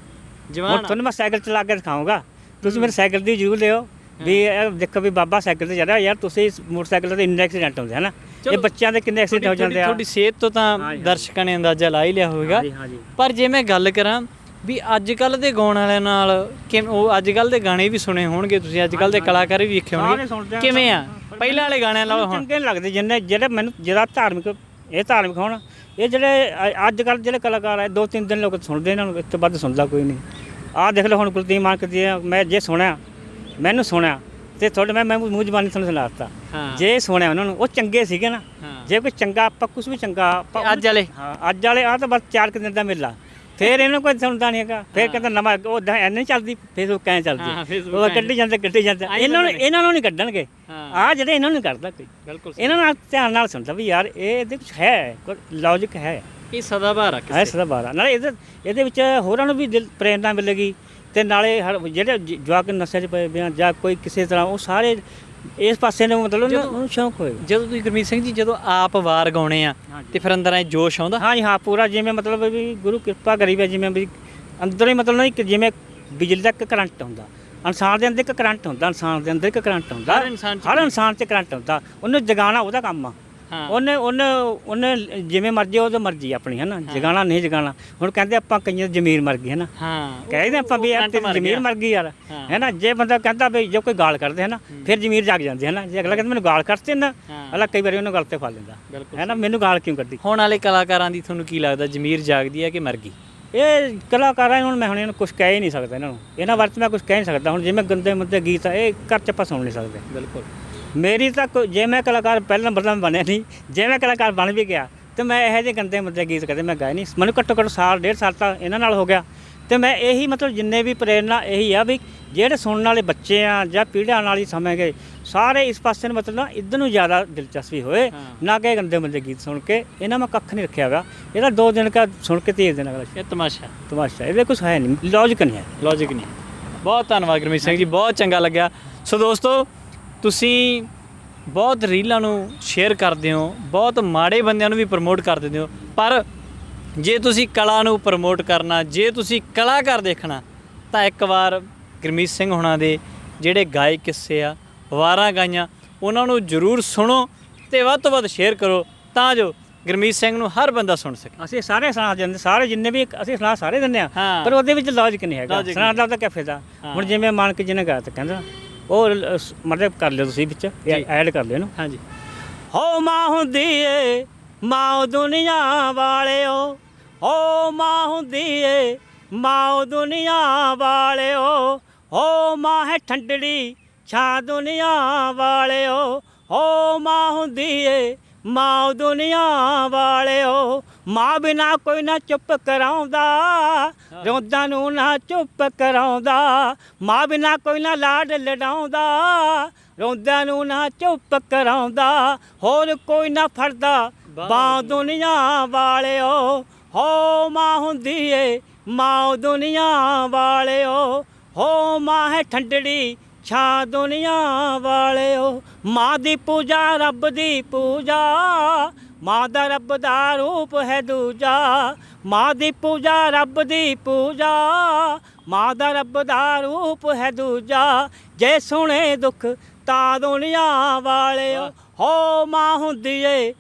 Speaker 2: ਜਵਾਨ।
Speaker 1: ਤੁਹਾਨੂੰ ਮੈਂ ਸਾਈਕਲ ਚਲਾ ਕੇ ਦਿਖਾਉਂਗਾ ਤੁਸੀਂ ਮੇਰੇ ਸਾਈਕਲ ਦੀ ਜ਼ਰੂਰ ਲਿਓ ਵੀ ਇਹ ਦੇਖੋ ਵੀ ਬਾਬਾ ਸਾਈਕਲ ਤੇ ਚੜਾ ਯਾਰ ਤੁਸੀਂ ਮੋਟਰਸਾਈਕਲ ਤੇ ਇੰਨੇ ਐਕਸੀਡੈਂਟ ਹੁੰਦੇ ਹਨ ਇਹ। ਬੱਚਿਆਂ ਦੇ ਕਿੰਨੇ ਐਕਸੀਡੈਂਟ ਹੋ ਜਾਂਦੇ ਆ?
Speaker 2: ਤੁਹਾਡੀ ਸਿਹਤ ਤੋਂ ਤਾਂ
Speaker 1: ਜੀ।
Speaker 2: ਦਰਸ਼ਕਾਂ ਨੇ ਅੰਦਾਜ਼ਾ ਲਾ ਹੀ ਲਿਆ ਹੋਵੇਗਾ। ਪਰ ਜੇ ਮੈਂ ਗੱਲ ਕਰਾਂ ਵੀ ਅੱਜ ਕੱਲ ਦੇ ਗਾਉਣ ਵਾਲਿਆਂ ਨਾਲ ਕਿ ਉਹ ਅੱਜ ਕੱਲ ਦੇ ਗਾਣੇ ਵੀ ਸੁਣੇ ਹੋਣਗੇ ਤੁਸੀਂ ਅੱਜ ਕੱਲ ਦੇ ਕਲਾਕਾਰ ਵੀ ਵੇਖੇ ਹੋਣਗੇ। ਕਿਵੇਂ ਆ? ਪਹਿਲਾਂ ਵਾਲੇ ਗਾਣਿਆਂ ਨਾਲੋਂ ਹੁਣ
Speaker 1: ਚੰਗੇ ਨੀ ਲੱਗਦੇ ਜਿੰਨੇ ਜਿਹੜੇ ਮੈਨੂੰ ਜਿਹੜਾ ਧਾਰਮਿਕ ਇਹ ਧਾਰਮਿਕ ਹੋਣ ਇਹ ਜਿਹੜੇ ਅੱਜ ਕੱਲ ਜਿਹੜੇ ਕਲਾਕਾਰ ਆ ਦੋ ਤਿੰਨ ਦਿਨ ਲੋਕ ਸੁਣਦੇ ਇਹਨਾਂ ਨੂੰ ਇਸ ਤੋਂ ਵੱਧ ਸੁਣਦਾ ਕੋਈ ਨਹੀਂ। ਆਹ ਦੇਖ ਲਓ ਹੁਣ ਕੁਲਦੀਪ ਮਾਨਕ ਆ, ਮੈਂ ਜੇ ਸੁਣਿਆ ਮੈਨੂੰ ਸੁਣਿਆ। ਤੇ ਤੁਹਾਡੇ ਮੈਂ ਮੈਂ ਮੂੰਹ ਜ਼ਬਾਨੀ ਤੁਹਾਨੂੰ ਸੁਣਾਤਾ
Speaker 2: ਹਾਂ।
Speaker 1: ਜੇ ਸੁਣਿਆ ਉਹਨਾਂ ਨੂੰ ਉਹ ਚੰਗੇ ਸੀਗੇ ਨਾ।
Speaker 2: ਹਾਂ।
Speaker 1: ਜੇ ਕੋਈ ਚੰਗਾ ਆਪਾਂ ਕੁਝ ਵੀ ਚੰਗਾ ਆਪਾਂ
Speaker 2: ਅੱਜ ਵਾਲੇ?
Speaker 1: ਹਾਂ ਅੱਜ ਵਾਲੇ ਆ ਤਾਂ ਬਸ ਚਾਰ ਕੁ ਦਿਨ ਦਾ ਮੇਲਾ। ਫਿਰ ਇਹਨਾਂ ਕੋਈ ਸੁਣਦਾ ਨਹੀਂ ਹੈਗਾ। ਫਿਰ ਕਹਿੰਦਾ ਨਵਾਂ ਉਹ ਐ ਨਹੀਂ ਚੱਲਦੀ ਫੇਸਬੁੱਕ ਐ
Speaker 2: ਹਾਂ,
Speaker 1: ਚੱਲਦੀ ਉਹ ਕੱਢੀ ਜਾਂਦੇ ਕੱਢੀ ਜਾਂਦੇ। ਇਹਨਾਂ ਨੂੰ। ਇਹਨਾਂ ਨੂੰ ਨਹੀਂ ਕੱਢਣਗੇ।
Speaker 2: ਹਾਂ।
Speaker 1: ਆ ਜਿਹੜੇ ਇਹਨਾਂ ਨੂੰ ਕਰਦਾ ਕੋਈ।
Speaker 2: ਬਿਲਕੁਲ
Speaker 1: ਇਹਨਾਂ ਨਾਲ ਧਿਆਨ ਨਾਲ ਸੁਣਦਾ ਵੀ ਯਾਰ ਇਹ ਇਹਦੇ ਵਿੱਚ ਹੈ ਕੋਈ ਲੌਜੀਕ ਹੈ।
Speaker 2: ਇਹ ਸਦਾ ਬਹਾਰ ਆ
Speaker 1: ਹੈ
Speaker 2: ਕਿਸੇ
Speaker 1: ਸਦਾ ਬਾਰਾ ਨਾਲੇ ਇਹਦੇ ਇਹਦੇ ਵਿੱਚ ਹੋਰਾਂ ਨੂੰ ਵੀ ਦਿਲ ਪ੍ਰੇਰਨਾ ਮਿਲੇਗੀ। ਤੇ ਨਾਲੇ ਹਰ ਜਿਹੜੇ ਜ- ਜਵਾਕ ਨਸ਼ੇ 'ਚ ਪਏ ਵੇ ਆ ਜਾਂ ਕੋਈ ਕਿਸੇ ਤਰ੍ਹਾਂ ਉਹ ਸਾਰੇ ਇਸ ਪਾਸੇ ਨੂੰ ਮਤਲਬ ਉਹਨਾਂ ਨੂੰ ਸ਼ੌਂਕ ਹੋਏਗਾ
Speaker 2: ਜਦੋਂ ਤੁਸੀਂ ਗੁਰਮੀਤ ਸਿੰਘ ਜੀ ਜਦੋਂ ਆਪ ਵਾਰ ਗਾਉਣੇ ਆ
Speaker 1: ਹਾਂਜੀ।
Speaker 2: ਤੇ ਫਿਰ ਅੰਦਰ ਐ ਜੋਸ਼ ਆਉਂਦਾ?
Speaker 1: ਹਾਂ ਜੀ ਹਾਂ ਪੂਰਾ ਜਿਵੇਂ ਮਤਲਬ ਵੀ ਗੁਰੂ ਕਿਰਪਾ ਕਰੀ ਵੇ ਜਿਵੇਂ ਵੀ ਅੰਦਰੋਂ ਹੀ ਮਤਲਬ ਨਾ ਇੱਕ ਜਿਵੇਂ ਬਿਜਲੀ ਦਾ ਇੱਕ ਕਰੰਟ ਹੁੰਦਾ ਇਨਸਾਨ ਦੇ ਅੰਦਰ ਇੱਕ ਕਰੰਟ ਹੁੰਦਾ ਇਨਸਾਨ ਦੇ ਅੰਦਰ ਇੱਕ ਕਰੰਟ ਹੁੰਦਾ।
Speaker 2: ਹਰ ਇਨਸਾਨ 'ਚ
Speaker 1: ਹਰ ਇਨਸਾਨ 'ਚ ਕਰੰਟ ਹੁੰਦਾ। ਉਹਨੂੰ ਜਗਾਉਣਾ ਉਹਦਾ ਕੰਮ ਆ। ਉਹਨੇ ਉਹਨੇ ਉਹਨੇ ਜਿਵੇਂ ਮਰਜ਼ੀ ਉਹਦੀ ਮਰਜ਼ੀ ਆਪਣੀ ਹੈ। ਨਾ ਜਗਾਣਾ ਨਹੀਂ ਜਗਾਣਾ। ਹੁਣ ਕਹਿੰਦੇ ਆਪਾਂ ਕਈਆਂ ਦੀ ਜ਼ਮੀਰ ਮਰ ਗਈ ਹੈ ਨਾ
Speaker 2: ਹਾਂ
Speaker 1: ਕਹਿੰਦੇ ਆਪਾਂ ਵੀ ਯਾਰ ਤੇਰੀ ਜ਼ਮੀਰ। ਮਰ ਗਈ ਯਾਰ
Speaker 2: ਹਾਂ।
Speaker 1: ਹੈ ਨਾ ਜੇ ਬੰਦਾ ਕਹਿੰਦਾ ਵੀ ਜੇ ਕੋਈ ਗਾਲ ਕਰਦੇ ਹੈ। ਨਾ ਫਿਰ ਜ਼ਮੀਰ ਜਾਗ ਜਾਂਦੀ ਹੈ ਨਾ ਜੇ ਅਗਲਾ ਕਹਿੰਦਾ ਮੈਨੂੰ ਗਾਲ ਕੱਢਤੇ ਨਾ। ਅਗਲਾ ਕਈ ਵਾਰੀ ਉਹਨੂੰ ਗਲ ਤੇ ਫੜ ਲੈਂਦਾ
Speaker 2: ਬਿਲਕੁਲ
Speaker 1: ਹੈ ਨਾ ਮੈਨੂੰ ਗਾਲ ਕਿਉਂ ਕੱਢੀ?
Speaker 2: ਹੁਣ ਵਾਲੇ ਕਲਾਕਾਰਾਂ ਦੀ ਤੁਹਾਨੂੰ ਕੀ ਲੱਗਦਾ ਜ਼ਮੀਰ ਜਾਗਦੀ ਹੈ ਕਿ ਮਰ ਗਈ?
Speaker 1: ਇਹ ਕਲਾਕਾਰਾਂ ਨੂੰ ਹੁਣ ਮੈਂ ਹੁਣ ਇਹਨੂੰ ਕੁਝ ਕਹਿ ਹੀ ਨਹੀਂ ਸਕਦਾ ਇਹਨਾਂ ਨੂੰ। ਇਹਨਾਂ ਬਾਰੇ ਤਾਂ ਮੈਂ ਕੁਝ ਕਹਿ ਨਹੀਂ ਸਕਦਾ। ਹੁਣ ਜਿਵੇਂ ਗੰਦੇ ਮੁੰਦੇ ਗੀਤ ਆ ਇਹ ਘਰ ਚ ਆਪਾਂ ਸੁਣ ਨਹੀਂ ਸਕਦੇ।
Speaker 2: ਬਿਲਕੁਲ।
Speaker 1: ਮੇਰੀ ਤਾਂ ਕੋਈ- ਜੇ ਮੈਂ ਕਲਾਕਾਰ ਪਹਿਲਾਂ ਮੈਂ ਬਣਿਆ ਨਹੀਂ। ਜੇ ਮੈਂ ਕਲਾਕਾਰ ਬਣ ਵੀ ਗਿਆ ਤੇ ਮੈਂ ਇਹੋ ਜਿਹੇ ਗੰਦੇ ਮੁੰਦੇ ਗੀਤ ਕਦੇ ਮੈਂ ਗਾਏ ਨਹੀਂ। ਮੈਨੂੰ ਘੱਟੋ ਘੱਟ ਸਾਲ ਡੇਢ ਸਾਲ ਤਾਂ ਇਹਨਾਂ ਨਾਲ ਹੋ ਗਿਆ। ਤੇ ਮੈਂ ਇਹੀ ਮਤਲਬ ਜਿੰਨੇ ਵੀ ਪ੍ਰੇਰਨਾ ਇਹੀ ਆ ਵੀ ਜਿਹੜੇ ਸੁਣਨ ਵਾਲੇ ਬੱਚੇ ਆ ਜਾਂ ਪੀੜ੍ਹੀਆਂ ਨਾਲ ਹੀ ਸਮੇਂ ਗਏ ਸਾਰੇ ਇਸ ਪਾਸੇ ਨੂੰ ਮਤਲਬ ਨਾ ਇੱਧਰ ਨੂੰ ਜ਼ਿਆਦਾ ਦਿਲਚਸਪੀ ਹੋਏ। ਨਾ ਕਿ ਗੰਦੇ ਮੁੰਦੇ ਗੀਤ ਸੁਣ ਕੇ ਇਹਨਾਂ ਮੈਂ ਕੱਖ ਨਹੀਂ ਰੱਖਿਆ ਹੋਇਆ ਇਹਦਾ ਦੋ ਦਿਨ ਕਾ ਸੁਣ ਕੇ ਤੀਏ ਦਿਨ ਅਗਲਾ
Speaker 2: ਇਹ ਤਮਾਸ਼ਾ।
Speaker 1: ਤਮਾਸ਼ਾ। ਇਹਦੇ ਕੁਝ ਹੈ ਨਹੀਂ ਲੌਜੀਕ ਨਹੀਂ ਹੈ।
Speaker 2: ਲੌਜੀਕ ਨਹੀਂ। ਬਹੁਤ ਧੰਨਵਾਦ ਗੁਰਮੀਤ ਸਿੰਘ ਜੀ ਬਹੁਤ ਚੰਗਾ ਲੱਗਿਆ। ਸੋ ਦੋਸਤੋ ਤੁਸੀਂ ਬਹੁਤ ਰੀਲਾਂ ਨੂੰ ਸ਼ੇਅਰ ਕਰਦੇ ਹੋ ਬਹੁਤ ਮਾੜੇ ਬੰਦਿਆਂ ਨੂੰ ਵੀ ਪ੍ਰਮੋਟ ਕਰ ਦਿੰਦੇ ਹੋ ਪਰ ਜੇ ਤੁਸੀਂ ਕਲਾ ਨੂੰ ਪ੍ਰਮੋਟ ਕਰਨਾ ਜੇ ਤੁਸੀਂ ਕਲਾਕਾਰ ਦੇਖਣਾ ਤਾਂ ਇੱਕ ਵਾਰ ਗੁਰਮੀਤ ਸਿੰਘ ਹੁਣਾਂ ਦੇ ਜਿਹੜੇ ਗਾਏ ਕਿੱਸੇ ਆ ਵਾਰਾਂ ਗਾਈਆਂ ਉਹਨਾਂ ਨੂੰ ਜ਼ਰੂਰ ਸੁਣੋ ਤੇ ਵੱਧ ਤੋਂ ਵੱਧ ਸ਼ੇਅਰ ਕਰੋ ਤਾਂ ਜੋ ਗੁਰਮੀਤ ਸਿੰਘ ਨੂੰ ਹਰ ਬੰਦਾ ਸੁਣ ਸਕੇ
Speaker 1: ਅਸੀਂ ਸਾਰੇ ਸੁਣਾ ਦਿੰਦੇ ਸਾਰੇ ਜਿੰਨੇ ਵੀ ਅਸੀਂ ਸੁਣਾ ਸਾਰੇ ਦਿੰਦੇ ਆ। ਪਰ ਉਹਦੇ ਵਿੱਚ ਲੌਜੀਕ ਨਹੀਂ ਹੈਗਾ
Speaker 2: Logic
Speaker 1: ਸੁਣਾ ਦਾ ਤਾਂ ਕਿਆ ਫਾਇਦਾ। ਹੁਣ ਜਿਵੇਂ ਮੰਨ ਕੇ ਜਿਹਨੇ ਗਾ ਤਾ ਕਹਿੰਦਾ ਉਹ ਲ- ਸ- ਮਤਲਬ ਕਰ ਲਿਓ ਤੁਸੀਂ ਵਿੱਚ ਐਡ ਕਰ ਲਿਓ ਇਹਨੂੰ।
Speaker 2: ਹਾਂਜੀ।
Speaker 1: ਹੋ ਮਾਂ ਹੁੰਦੀ ਏ ਮਾਂ ਦੁਨੀਆ ਵਾਲਿਓ। ਹੋ ਮਾਂ ਹੁੰਦੀ ਏ ਮਾਂ ਦੁਨੀਆ ਵਾਲਿਓ। ਹੋ ਮਾਂ ਹੈ ਠੰਡੜੀ ਛਾਂ ਦੁਨੀਆ ਵਾਲਿਓ। ਹੋ ਮਾਂ ਹੁੰਦੀ ਏ ਮਾਂ ਦੁਨੀਆ ਵਾਲਿਓ। ਮਾਂ ਬਿਨਾ ਕੋਈ ਨਾ ਚੁੱਪ ਕਰਾਉਂਦਾ ਰੋਂਦਾ ਨੂੰ ਨਾ ਚੁੱਪ ਕਰਾਉਂਦਾ ਮਾਂ ਬਿਨਾ ਕੋਈ ਨਾ ਲਾਡ ਲਡਾਉਂਦਾ ਰੋਂਦਿਆਂ ਨੂੰ ਨਾ ਚੁੱਪ ਕਰਾਉਂਦਾ ਹੋਰ ਕੋਈ ਨਾ ਫੜਦਾ ਬਾਹ ਦੁਨੀਆ ਵਾਲਿਓ ਹੋ ਮਾਂ ਹੁੰਦੀ ਏ ਮਾਂ ਦੁਨੀਆ ਵਾਲਿਓ ਹੋ ਮਾਂ ਹੈ ਠੰਡੜੀ ਛਾਂ ਦੁਨੀਆ ਵਾਲਿਓ ਮਾਂ ਦੀ ਪੂਜਾ ਰੱਬ ਦੀ ਪੂਜਾ ਮਾਂ ਦਾ ਰੱਬ ਦਾ ਰੂਪ ਹੈ ਦੂਜਾ ਮਾਂ ਦੀ ਪੂਜਾ ਰੱਬ ਦੀ ਪੂਜਾ ਮਾਂ ਦਾ ਰੱਬ ਦਾ ਰੂਪ ਹੈ ਦੂਜਾ, ਜੇ ਸੁਣੇ ਦੁੱਖ ਤਾਂ ਦੁਨੀਆ ਵਾਲਿਓ, ਹੋ ਮਾਂ ਹੁੰਦੀ ਏ,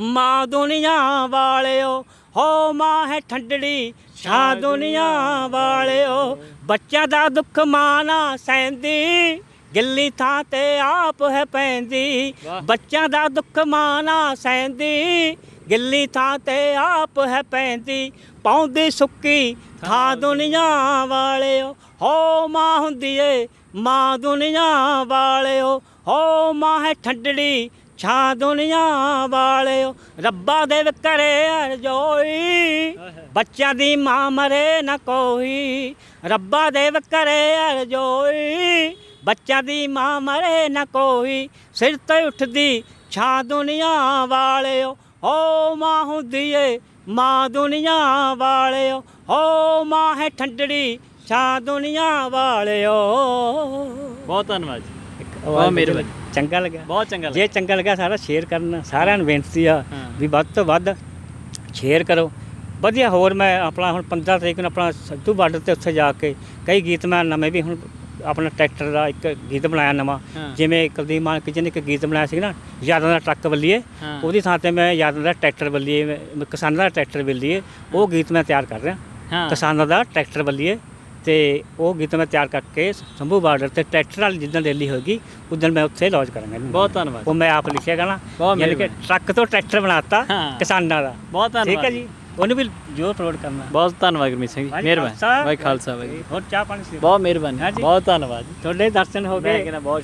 Speaker 1: ਮਾਂ ਦੁਨੀਆ ਵਾਲਿਓ, ਹੋ ਮਾਂ ਹੈ ਠੰਡੜੀ, ਛਾਂ ਦੁਨੀਆ ਵਾਲਿਓ, ਬੱਚਿਆਂ ਦਾ ਦੁੱਖ ਮਾਂ ਨਾ ਸਹਿੰਦੀ। ਗਿੱਲੀ ਥਾਂ ਤੇ ਆਪ ਹੈ ਪੈਂਦੀ। ਬੱਚਿਆਂ ਦਾ ਦੁੱਖ ਮਾਂ ਨਾ ਸਹਿੰਦੀ। ਗਿੱਲੀ ਥਾਂ ਤੇ ਆਪ ਹੈ ਪੈਂਦੀ ਪਾਉਂਦੀ ਸੁੱਕੀ ਥਾਂ ਦੁਨੀਆ ਵਾਲਿਓ ਹੋ ਮਾਂ ਹੁੰਦੀ ਏ ਮਾਂ ਦੁਨੀਆ ਵਾਲਿਓ ਹੋ ਮਾਂ ਹੈ ਠੰਡੜੀ ਛਾਂ ਦੁਨੀਆ ਵਾਲਿਓ। ਰੱਬਾ ਦੇ ਕਰੇ ਅਰਜੋਈ ਬੱਚਿਆਂ ਦੀ ਮਾਂ ਮਰੇ ਨਾ ਕੋਈ। ਰੱਬਾ ਦੇ ਕਰੇ ਅਰਜੋਈ ਬੱਚਿਆਂ ਦੀ ਮਾਂ ਮਰੇ ਨਾ ਕੋਈ ਸਿਰ ਤੇ ਉੱਠਦੀ ਛਾਂ ਦੁਨੀਆ ਵਾਲਿਓ। ਓ ਮਾਂ ਹੁੰਦੀ ਏ ਮਾਂ ਦੁਨੀਆ ਵਾਲਿਓ ਓ ਮਾਂ ਹੈ ਠੰਡੜੀ ਛਾਂ ਦੁਨੀਆ ਵਾਲਿਓ।
Speaker 2: ਬਹੁਤ ਧੰਨਵਾਦ ਜੀ। ਬਹੁਤ ਮਿਹਰਬਾਨੀ।
Speaker 1: ਚੰਗਾ ਲੱਗਿਆ
Speaker 2: ਬਹੁਤ ਚੰਗਾ ਲੱਗਿਆ
Speaker 1: ਜੇ ਚੰਗਾ ਲੱਗਾ ਸਾਰਾ ਸ਼ੇਅਰ ਕਰਨਾ ਸਾਰਿਆਂ ਨੂੰ ਬੇਨਤੀ ਆ। ਵੀ ਵੱਧ ਤੋਂ ਵੱਧ ਸ਼ੇਅਰ ਕਰੋ। ਵਧੀਆ ਹੋਰ ਮੈਂ ਆਪਣਾ ਹੁਣ 15 ਤਰੀਕ ਨੂੰ ਆਪਣਾ ਸੱਧੂ ਬਾਰਡਰ ਤੇ ਉੱਥੇ ਜਾ ਕੇ ਕਈ ਗੀਤ ਮੈਂ ਨਵੇਂ ਵੀ ਹੁਣ ਆਪਣਾ ਟਰੈਕਟਰ ਦਾ ਇੱਕ ਗੀਤ ਬਣਾਇਆ ਨਵਾਂ। ਜਿਵੇਂ ਕੁਲਦੀਪ ਮਾਨਕ ਜੀ ਨੇ ਇੱਕ ਗੀਤ ਬਣਾਇਆ ਸੀ ਨਾ ਯਾਦਾਂ ਦਾ ਟਰੱਕ ਬੱਲੀਏ। ਉਹਦੀ ਥਾਂ ਤੇ ਮੈਂ ਯਾਦਾਂ ਦਾ ਟਰੈਕਟਰ ਬੱਲੀਏ ਕਿਸਾਨਾਂ ਦਾ ਟਰੈਕਟਰ ਬੱਲੀਏ ਉਹ ਗੀਤ ਮੈਂ ਤਿਆਰ ਕਰ ਰਿਹਾ ਕਿਸਾਨਾਂ ਦਾ ਟਰੈਕਟਰ ਬੱਲੀਏ ਤੇ ਉਹ ਗੀਤ ਮੈਂ ਤਿਆਰ ਕਰਕੇ ਸੰਭੂ ਬਾਰਡਰ ਤੇ ਟਰੈਕਟਰ ਵਾਲੀ ਜਿੱਦਾਂ ਰੈਲੀ ਹੋਏਗੀ ਉਦੋਂ ਮੈਂ ਉੱਥੇ ਲੌਂਚ ਕਰਾਂਗਾ।
Speaker 2: ਬਹੁਤ ਧੰਨਵਾਦ
Speaker 1: ਉਹ ਮੈਂ ਆਪ ਲਿਖਿਆ ਗਾਣਾ ਯਾਨੀ ਕਿ। ਟਰੱਕ ਤੋਂ ਟਰੈਕਟਰ ਬਣਾਤਾ। ਕਿਸਾਨਾਂ ਦਾ
Speaker 2: ਬਹੁਤ ਧੰਨਵਾਦ
Speaker 1: ਠੀਕ ਹੈ ਜੀ ਉਹਨੂੰ ਵੀ ਜੋ ਪ੍ਰੋਡ ਕਰਨਾ।
Speaker 2: ਬਹੁਤ ਧੰਨਵਾਦ ਗੁਰਮੀਤ ਸਿੰਘ ਜੀ
Speaker 1: ਭਾਈ
Speaker 2: ਮਿਹਰਬਾਨੀ।
Speaker 1: ਖਾਲਸਾ।
Speaker 2: ਭਾਈ ਖਾਲਸਾ ਭਾਈ
Speaker 1: ਹੋਰ ਚਾਹ ਪਾਣੀ ਸੀ।
Speaker 2: ਬਹੁਤ ਮਿਹਰਬਾਨੀ
Speaker 1: ਹਾਂਜੀ।
Speaker 2: ਬਹੁਤ ਧੰਨਵਾਦ ਜੀ।
Speaker 1: ਤੁਹਾਡੇ ਦਰਸ਼ਨ ਹੋ
Speaker 2: ਮੈਂ
Speaker 1: ਗਏ।
Speaker 2: ਕਹਿੰਦਾ ਬਹੁਤ